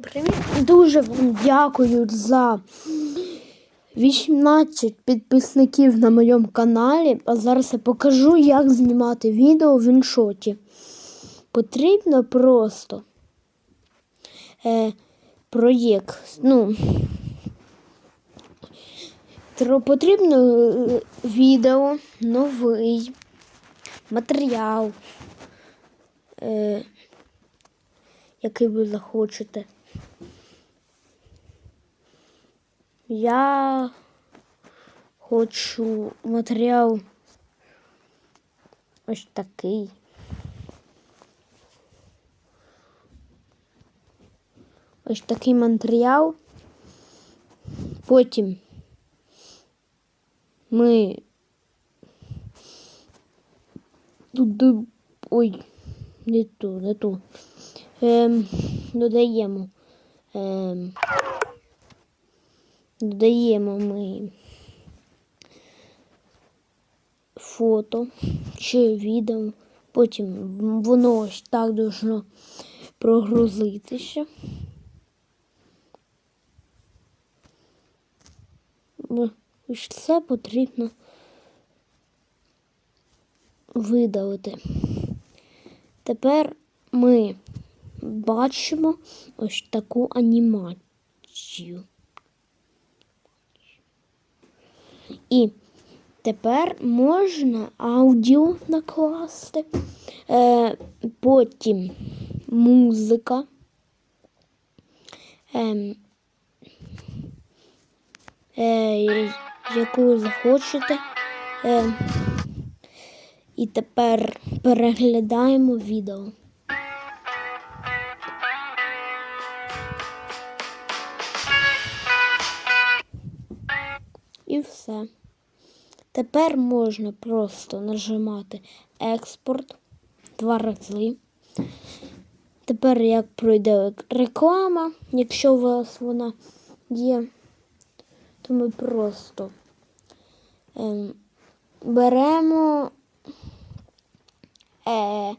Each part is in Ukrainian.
Привіт! Дуже вам дякую за 18 підписників на моєму каналі. А зараз я покажу, як знімати відео в іншоті. Потрібно просто е, проєкт. Ну, потрібно е, відео, новий матеріал. Е, який ви захочете. Я хочу матеріал ось такий. Ось такий матеріал. Потім ми тут ой, не ту, не ту. Ем, додаємо. Ем, додаємо ми фото чи відео. Потім воно ось так должно прогрузитися. Ось це потрібно видалити. Тепер ми бачимо ось таку анімацію. І тепер можна аудіо накласти, е, потім музика. Е, е, яку захочете. Е, і тепер переглядаємо відео. Все. Тепер можна просто нажимати експорт два рази. Тепер, як пройде реклама, якщо у вас вона є, то ми просто ем, беремо е,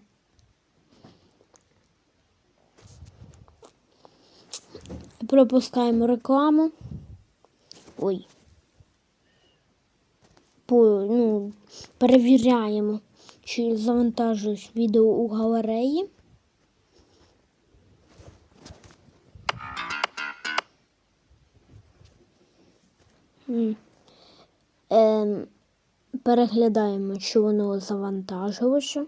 пропускаємо рекламу. Ой. По, ну, перевіряємо, чи завантажуюсь відео у галереї. Ем, переглядаємо, чи воно завантажилося.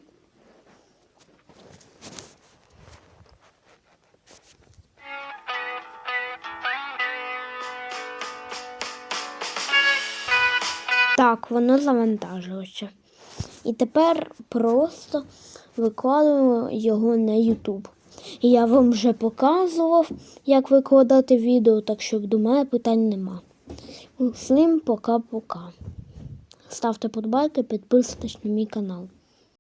Так, воно завантажилося. І тепер просто викладаємо його на YouTube. Я вам вже показував, як викладати відео, так що до мене питань нема. Всім пока-пока. Ставте подбайки, підписуйтесь на мій канал.